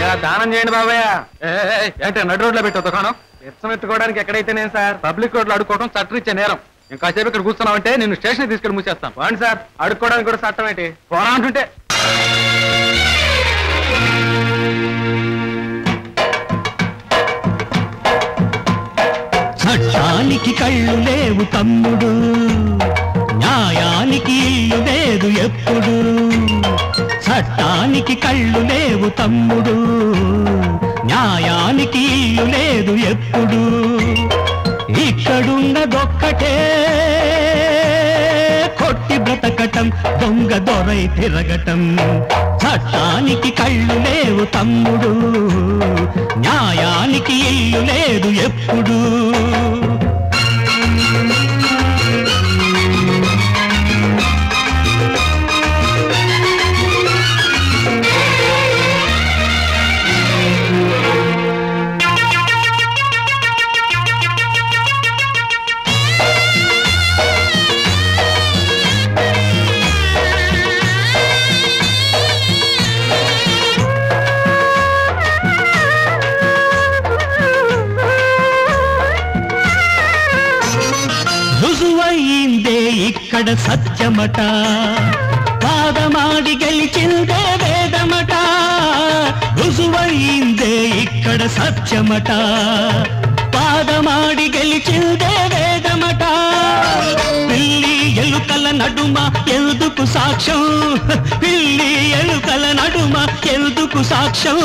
ఇలా దానం చేయండి బాబాయ్ ఏంటి నడు రోడ్లో పెట్టావు దుకాణం? ఇష్టం ఎత్తుకోవడానికి ఎక్కడైతే నేను సార్? పబ్లిక్ రోడ్లో అడుకోవడం చట్టరీత్యా నేరం. ఇంకాసేపు ఇక్కడ కూర్చున్నావంటే నేను స్టేషన్ తీసుకెళ్ళి మూసేస్తాను. వాండి సార్. అడుక్కోవడానికి కూడా చట్టం ఏంటి? పోరా అంటుంటే. చట్టానికి కళ్ళు లేవు తమ్ముడు న్యాయానికి ఇల్లు లేదు ఎప్పుడు. చట్టానికి కళ్ళు లేవు తమ్ముడు. న్యాయానికి ఇల్లు లేదు ఎప్పుడు. ఇక్కడున్నదొక్కటే. కొట్టి బ్రతకటం దొంగ దొరై తిరగటం. చట్టానికి కళ్ళు లేవు తమ్ముడు. న్యాయానికి ఇల్లు లేదు ఎప్పుడు. ఇక్కడ సత్యమట. పాదమాడి గెలిచిందే వేదమట. రుజువయిందే ఇక్కడ సత్యమట. పాదమాడి గెలిచిందే వేదమట. పిల్లి ఎలుకల నడుమ ఎందుకు సాక్ష్యం? పిల్లి ఎలుకల నడుమ ఎందుకు సాక్ష్యం?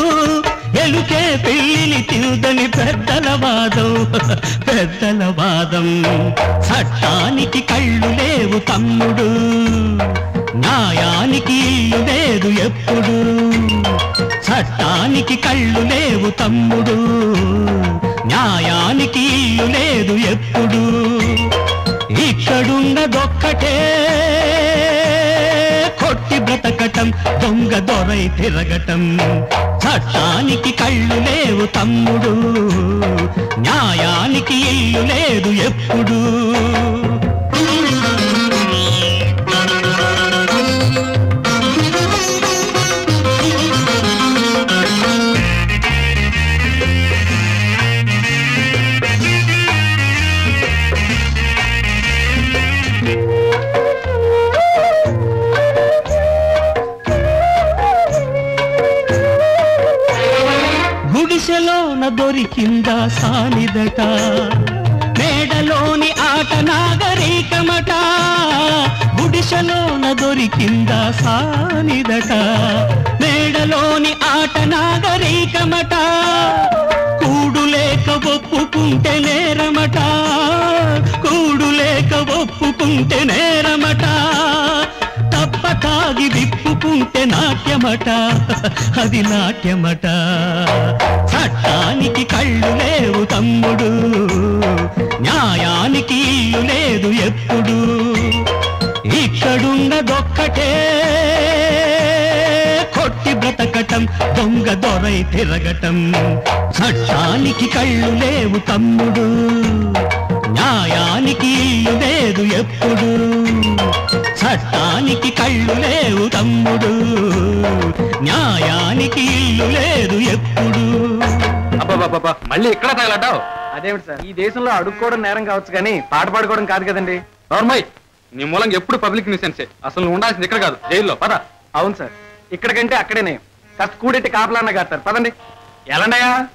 ఎలుకే పిల్లిని తిందని పెద్దల వాదం. పెద్దల వాదం. చట్టానికి కళ్ళు లేవు తమ్ముడు. న్యాయానికి ఇల్లు లేదు ఎప్పుడు. చట్టానికి కళ్ళు లేవు తమ్ముడు. న్యాయానికి ఇల్లు లేదు ఎప్పుడు. ఇక్కడున్నదొక్కటే కొట్టి దొంగ దొరై తిరగటం. చట్టానికి కళ్ళు లేవు తమ్ముడు న్యాయానికి ఇల్లు లేదు ఎప్పుడు. గుడిసెలోన దొరికిందా సానిదట? మేడలోని ఆట నాగరికమట? గుడిసెలోన దొరికిందా సానిదట? మేడలోని ఆట నాగరికమట? కూడు లేక ఒప్పుకుంటే నేరమట? కూడు లేక ఒప్పుకుంటే నేరమట? తప్ప తాగి విప్పుకుంటే నాట్యమట అది నాట్యమట. చట్టానికి కళ్ళు లేవు తమ్ముడు న్యాయానికి ఇల్లు లేదు ఎప్పుడు. ఇక్కడున్నదొక్కటే కొట్టి బ్రతకటం దొంగ దొరై తిరగటం. చట్టానికి కళ్ళు లేవు తమ్ముడు న్యాయానికి ఇల్లు లేదు ఎప్పుడు. చట్టానికి కళ్ళు లేవు తమ్ముడు. న్యాయానికి ఇల్లు లేదు ఎప్పుడు. అబ్బాబాబా మళ్ళీ ఇక్కడ తగలడ్డావు? అదేమిటి సార్? ఈ దేశంలో అడుక్కోవడం నేరం కావచ్చు కానీ పాట పాడుకోవడం కాదు కదండి. నార్మల్ నీ మూలంగా ఎప్పుడు పబ్లిక్ న్యూసెన్సే. అసలు నువ్వు ఉండాల్సింది ఇక్కడ కాదు జైల్లో. పద. అవును సార్. ఇక్కడికంటే అక్కడేనే. కాస్త కూడెట్టి కాపలాన్న కాస్తారు పదండి. ఎలాండయా